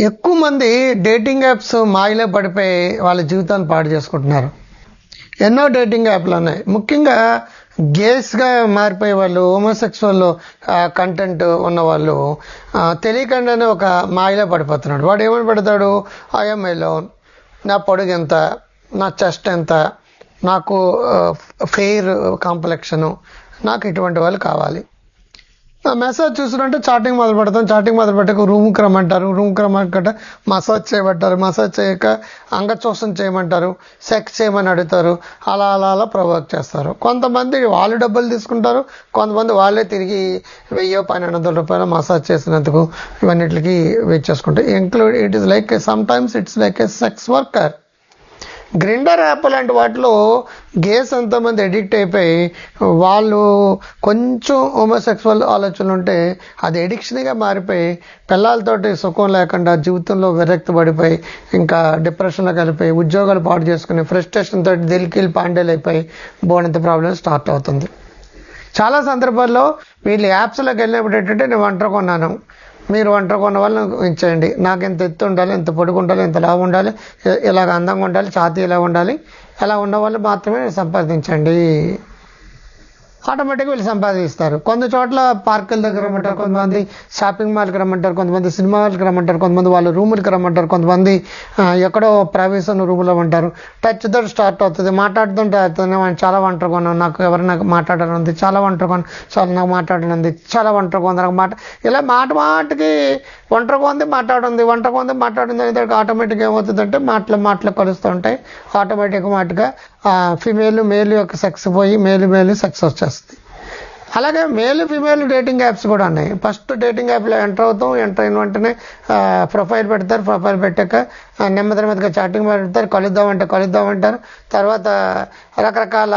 ఎక్కువ మంది dating apps మాయలో పడిపోయి వాళ్ళ జీవితాన్ని పాడు చేసుకుంటున్నారు. ఎన్నో డేటింగ్ యాప్లు ఉన్నాయి. ముఖ్యంగా గేస్గా మారిపోయే వాళ్ళు హోమోసెక్సువల్ కంటెంట్ ఉన్న వాళ్ళు తెలియకుండానే ఒక మాయలో పడిపోతున్నాడు. వాడు ఏమని పడతాడు? ఐఎమ్ లోన్ నా పొడుగు ఎంత? నా చెస్ట్ ఎంత? నాకు ఫెయిర్ కాంప్లెక్షను నాకు ఇటువంటి వాళ్ళు కావాలి. మెసేజ్ చూసినట్టు చాటింగ్ మొదలు పెడతాం. చాటింగ్ మొదలు పెట్టక రూమ్కి రమ్మంటారు. రూమ్కి రమ్మంటే మసాజ్ చేయబట్టారు మసాజ్ చేయక అంగచోసం చేయమంటారు. సెక్స్ చేయమని అడుగుతారు. అలా అలా అలా ప్రొవోక్ చేస్తారు. కొంతమంది వాళ్ళు డబ్బులు తీసుకుంటారు. కొంతమంది వాళ్ళే తిరిగి వెయ్యో పన్నెండు వందల రూపాయలు మసాజ్ చేసినందుకు ఇవన్నిటికి వెయిట్ చేసుకుంటారు. Include it is like sometimes it's like a sex worker Grindr app లాంటి వాటిలో గేస్ ఎంతమంది ఎడిక్ట్ అయిపోయి వాళ్ళు కొంచెం హోమోసెక్సువల్ ఆలోచనలు ఉంటే అది ఎడిక్షన్గా మారిపోయి పిల్లలతోటి సుఖం లేకుండా జీవితంలో విరక్తి పడిపోయి ఇంకా డిప్రెషన్లో కలిపి ఉద్యోగాలు పాటు చేసుకుని ఫ్రస్ట్రేషన్ తోటి దిల్కిల్ పాండేలు అయిపోయి బోనంత ప్రాబ్లం స్టార్ట్ అవుతుంది. చాలా సందర్భాల్లో వీళ్ళు యాప్స్లోకి వెళ్ళినప్పుడు ఏంటంటే నేను వంట కొన్నాను మీరు వంట కొన్న వాళ్ళని ఇచ్చేయండి నాకు ఎంత ఎత్తు ఉండాలి ఎంత పొడుగు ఉండాలి ఎంత లావు ఉండాలి ఇలాగ అందంగా ఉండాలి ఛాతీ ఇలా ఉండాలి అలా ఉన్న వాళ్ళు మాత్రమే సంపాదించండి ఆటోమేటిక్గా వీళ్ళు సంపాదిస్తారు. కొన్ని చోట్ల పార్కుల దగ్గర రమ్మంటారు కొంతమంది షాపింగ్ మాల్కి రమ్మంటారు కొంతమంది సినిమా హాల్కి రమ్మంటారు కొంతమంది వాళ్ళ రూములకి రమ్మంటారు కొంతమంది ఎక్కడో ప్రవేశ రూములో ఉంటారు టచ్ స్టార్ట్ అవుతుంది. మాట్లాడుతుంటే అవుతుంది చాలా ఒంటరిగా ఉన్నాను. నాకు ఎవరైనా మాట్లాడాలని ఉంది చాలా ఒంటరిగా ఉన్నాను. చాలా నాకు మాట్లాడాలని ఉంది చాలా ఒంటరిగా ఉంది. నాకు మాట ఇలా మాట మాటకి ఒంటరిగా ఉంది మాట్లాడుంది ఒంటరిగా ఉంది మాట్లాడింది ఆటోమేటిక్గా ఏమవుతుందంటే మాటలు మాటలు కలుస్తూ ఉంటాయి. ఆటోమేటిక్ మాటగా ఫిమేల్ మేల్ యొక్క సెక్స్ పోయి మేలు మేలు సెక్స్ వచ్చేస్తుంది. అలాగే మేల్ ఫిమేల్ డేటింగ్ యాప్స్ కూడా ఉన్నాయి. ఫస్ట్ డేటింగ్ యాప్లో ఎంటర్ అవుతాం. ఎంటర్ అయిన వెంటనే ప్రొఫైల్ పెడతారు. ప్రొఫైల్ పెట్టాక నెమ్మది నెమ్మదిగా చాటింగ్ పెడతారు. కలుద్దామంటే కలుద్దామంటారు తర్వాత రకరకాల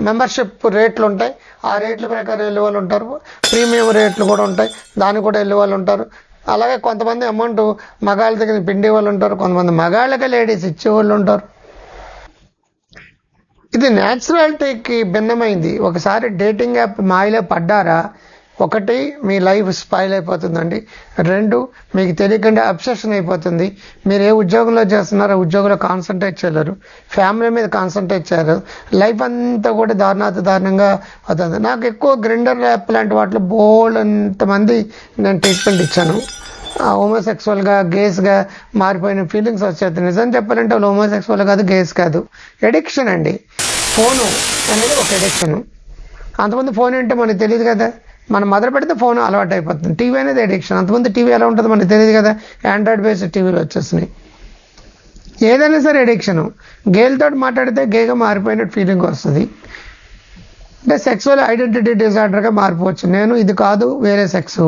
మెంబర్షిప్ రేట్లు ఉంటాయి. ఆ రేట్ల ప్రకారం వెళ్ళే వాళ్ళు ఉంటారు. ప్రీమియం రేట్లు కూడా ఉంటాయి. దానికి కూడా వెళ్ళే వాళ్ళు ఉంటారు. అలాగే కొంతమంది అమౌంట్ మగాళ్ళ దగ్గర పిండే వాళ్ళు ఉంటారు. కొంతమంది మగాళ్ళకే లేడీస్ ఇచ్చే వాళ్ళు ఉంటారు. ఇది న్యాచురాలిటీకి భిన్నమైంది. ఒకసారి డేటింగ్ యాప్ మాయలో పడ్డారా? ఒకటి మీ లైఫ్ స్పాయిల్ అయిపోతుందండి. రెండు మీకు తెలియకుండా అబ్సెషన్ అయిపోతుంది. మీరు ఏ ఉద్యోగంలో చేస్తున్నారో ఉద్యోగంలో కాన్సన్ట్రేట్ చేయలేరు. ఫ్యామిలీ మీద కాన్సన్ట్రేట్ చేయరు లైఫ్ అంతా కూడా దారుణాత దారుణంగా అవుతుంది. నాకు ఎక్కువ గ్రైండర్ యాప్ లాంటి వాటిలో బోల్డ్ అంతమంది నేను ట్రీట్మెంట్ ఇచ్చాను. హోమోసెక్సువల్గా గేస్గా మారిపోయిన ఫీలింగ్స్ వచ్చేది. నిజం చెప్పాలంటే వాళ్ళు హోమోసెక్సువల్ కాదు గేస్ కాదు. ఎడిక్షన్ అండి. ఫోను అనేది ఒక ఎడిక్షన్ అంతమంది ఫోన్ అంటే మనకు తెలియదు కదా. మనం మొదలు పెడితే ఫోన్ అలవాటు అయిపోతుంది టీవీ అనేది ఎడిక్షన్ అంతమంది టీవీ ఎలా ఉంటుందో మనకు తెలియదు కదా. ఆండ్రాయిడ్ బేస్డ్ టీవీలు వచ్చేసినాయి. ఏదైనా సరే ఎడిక్షన్ గేల్తో మాట్లాడితే గేగా మారిపోయినట్టు ఫీలింగ్ వస్తుంది. అంటే సెక్సువల్ ఐడెంటిటీ డిజార్డర్గా మారిపోవచ్చు. నేను ఇది కాదు వేరే సెక్స్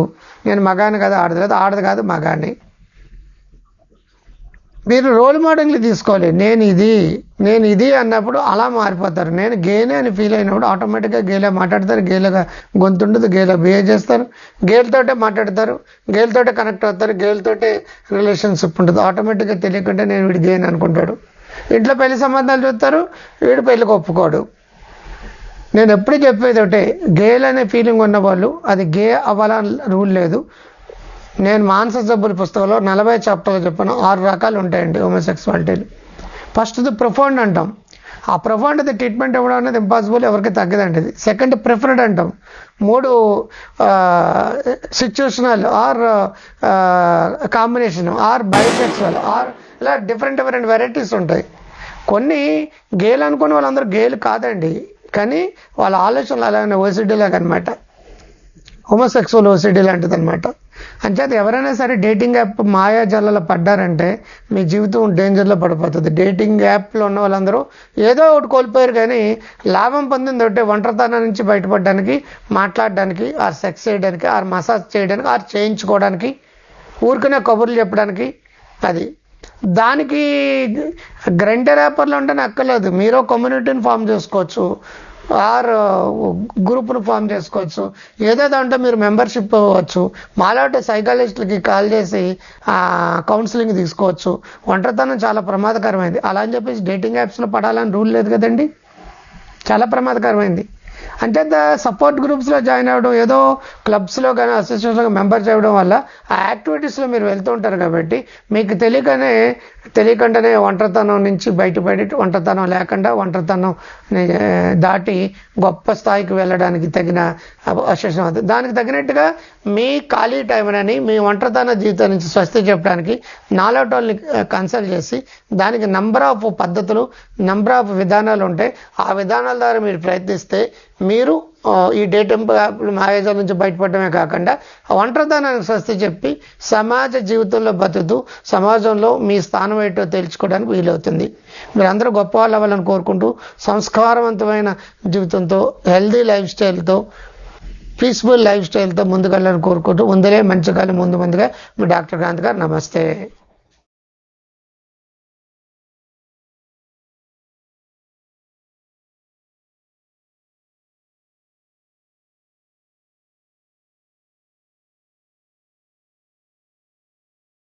నేను మగాని కాదు ఆడదు కాదు ఆడదు కాదు మగాని మీరు రోల్ మోడల్ని తీసుకోవాలి. నేను ఇది నేను ఇది అన్నప్పుడు అలా మారిపోతారు. నేను గేనే అని ఫీల్ అయినప్పుడు ఆటోమేటిక్గా గేలా మాట్లాడతారు. గేలుగా గొంతుండదు గేలా బిహేవ్ చేస్తారు. గేల్తోటే మాట్లాడతారు. గేల్తోటే కనెక్ట్ అవుతారు. గేల్తోటే రిలేషన్షిప్ ఉంటుంది. ఆటోమేటిక్గా తెలియకుండా నేను వీడు గేన్ అనుకుంటాడు. ఇంట్లో పెళ్ళి సంబంధాలు చూస్తారు. వీడు పెళ్ళికి ఒప్పుకోడు. నేను ఎప్పుడు చెప్పేది ఒకటే గేల్ అనే ఫీలింగ్ ఉన్న వాళ్ళు అది గే అవ్వాలని రూల్ లేదు. నేను మాన్సర్ జబ్బుల పుస్తకంలో నలభై చాప్టర్లు చెప్పాను ఆరు రకాలు ఉంటాయండి హోమోసెక్సువాలిటీలు ఫస్ట్ది ప్రొఫౌండ్ అంటాం. ఆ ప్రొఫౌండ్ అది ట్రీట్మెంట్ ఇవ్వడం అనేది ఇంపాసిబుల్ ఎవరికి తగ్గదండి ఇది సెకండ్ ప్రిఫర్డ్ అంటాం. మూడు situational or combination or bisexual or ఇలా డిఫరెంట్ డిఫరెంట్ వెరైటీస్ ఉంటాయి. కొన్ని గేలు అనుకునే వాళ్ళందరూ గేలు కాదండి. కానీ వాళ్ళ ఆలోచనలు అలాగే ఓసిడీలాగా అనమాట హోమోసెక్సువల్ ఓసిడీ లాంటిది అనమాట అంచేత ఎవరైనా సరే డేటింగ్ యాప్ మాయాజాలలో పడ్డారంటే మీ జీవితం డేంజర్లో పడిపోతుంది. డేటింగ్ యాప్లో ఉన్న వాళ్ళందరూ ఏదో ఒకటి కోల్పోయారు కానీ లాభం పొందింది ఒకటే ఒంటరితనం నుంచి బయటపడడానికి మాట్లాడడానికి ఆర్ సెక్స్ చేయడానికి ఆర్ మసాజ్ చేయడానికి ఆర్ చేయించుకోవడానికి ఊరికనే కబుర్లు చెప్పడానికి అది. దానికి గ్రైండర్ యాపర్లు ఉంటే అక్కర్లేదు. మీరు కమ్యూనిటీని ఫామ్ చేసుకోవచ్చు. ఆర్ గ్రూప్ను ఫామ్ చేసుకోవచ్చు. ఏదో దాంట్లో మీరు మెంబర్షిప్ అవ్వచ్చు. మాలాంటి సైకాలజిస్టులకి కాల్ చేసి కౌన్సిలింగ్ తీసుకోవచ్చు. ఒంటరితనం చాలా ప్రమాదకరమైంది. అలా అని చెప్పేసి డేటింగ్ యాప్స్లో పడాలని రూల్ లేదు కదండి? చాలా ప్రమాదకరమైంది. అంటే సపోర్ట్ గ్రూప్స్లో జాయిన్ అవ్వడం ఏదో క్లబ్స్లో కానీ అసోసియేషన్లో మెంబర్స్ అవ్వడం వల్ల ఆ యాక్టివిటీస్లో మీరు వెళ్తూ ఉంటారు కాబట్టి మీకు తెలియకనే తెలియకుండానే ఒంటరితనం నుంచి బయటపడి ఒంటరితనం లేకుండా ఒంటరితనం దాటి గొప్ప స్థాయికి వెళ్ళడానికి తగిన అసోసియేషన్ అవుతుంది దానికి తగినట్టుగా మీ ఖాళీ టైం అని మీ ఒంటరితన జీవితం నుంచి స్వస్తి చెప్పడానికి నాలోటోల్ని కన్సల్ట్ చేసి దానికి నంబర్ ఆఫ్ పద్ధతులు నంబర్ ఆఫ్ విధానాలు ఉంటాయి ఆ విధానాల ద్వారా మీరు ప్రయత్నిస్తే మీరు ఈ డేటింగ్ యాప్లు మాయాజాల నుంచి బయటపడమే కాకుండా ఒంటరితనానికి స్వస్తి చెప్పి సమాజ జీవితంలో బతుకుతూ సమాజంలో మీ స్థానం ఏంటో తెలుసుకోవడానికి వీలవుతుంది. మీరందరూ గొప్ప వాళ్ళు అవ్వాలని కోరుకుంటూ సంస్కారవంతమైన జీవితంతో హెల్దీ లైఫ్ స్టైల్తో పీస్ఫుల్ లైఫ్ స్టైల్తో ముందుకెళ్ళాలని కోరుకుంటూ ముందరే మంచి కాలం ముందు ముందుగా మీ డాక్టర్ కాంత్ గారు నమస్తే.